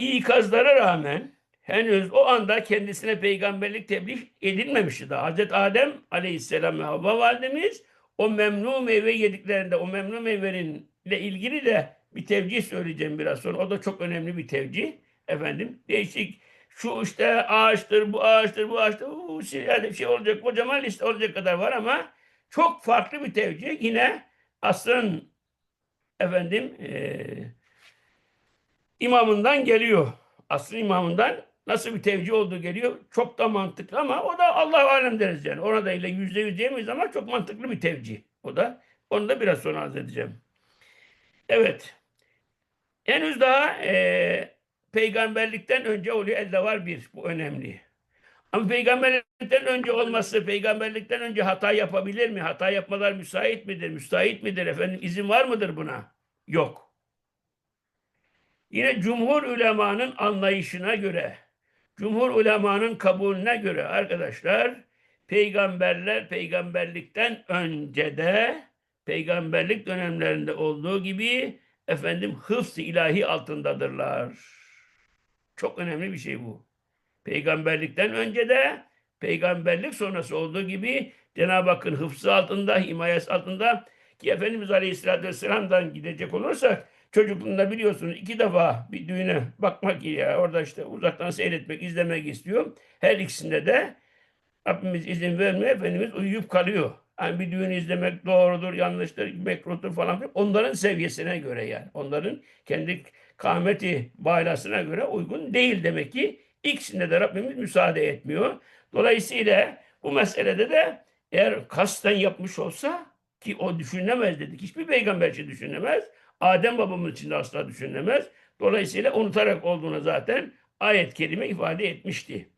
ikazlara rağmen henüz o anda kendisine peygamberlik tebliğ edilmemişti daha. Hazreti Adem aleyhisselam ve Havva validemiz o memnu meyve yediklerinde o memnu meyvenin ile ilgili de bir tevcih söyleyeceğim biraz sonra. O da çok önemli bir tevcih. Efendim değişik şu işte ağaçtır, bu ağaçtır, bu ağaçtır. Bu yani şey olacak, kocaman liste olacak kadar var ama çok farklı bir tevcih. Yine asrın efendim eee imamından geliyor. Asrın imamından nasıl bir tevcih olduğu geliyor. Çok da mantıklı ama o da Allah alem deriz yani. Ona da ile yüzde yüz diyemeyiz ama çok mantıklı bir tevcih. O da. Onu da biraz sonra arz edeceğim. Evet. Henüz daha eee, peygamberlikten önce oluyor. Elde var bir. Bu önemli. Ama peygamberlikten önce olması, peygamberlikten önce hata yapabilir mi? Hata yapmalar müsait midir? Müsait midir? Efendim izin var mıdır buna? Yok. Yine cumhur ulemanın anlayışına göre, cumhur ulemanın kabulüne göre arkadaşlar, peygamberler peygamberlikten önce de peygamberlik dönemlerinde olduğu gibi efendim hıfz ilahi altındadırlar. Çok önemli bir şey bu. Peygamberlikten önce de peygamberlik sonrası olduğu gibi Cenab-ı Hakk'ın hıfzı altında, himayesi altında ki Efendimiz Aleyhisselatü Vesselam'dan gidecek olursak çocukluğunda biliyorsunuz iki defa bir düğüne bakmak ya orada işte uzaktan seyretmek, izlemek istiyor. Her ikisinde de Rabbimiz izin vermiyor. Efendimiz uyuyup kalıyor. Yani bir düğün izlemek doğrudur, yanlıştır, mekruhtur falan. Onların seviyesine göre yani. Onların kendi kâmeti baylasına göre uygun değil demek ki. İkisinde de Rabbimiz müsaade etmiyor. Dolayısıyla bu meselede de eğer kasten yapmış olsa ki o düşünülemez dedik. Hiçbir peygamber için düşünülemez. Adem babamız için de asla düşünülemez. Dolayısıyla unutarak olduğunu zaten ayet-i kerime ifade etmişti.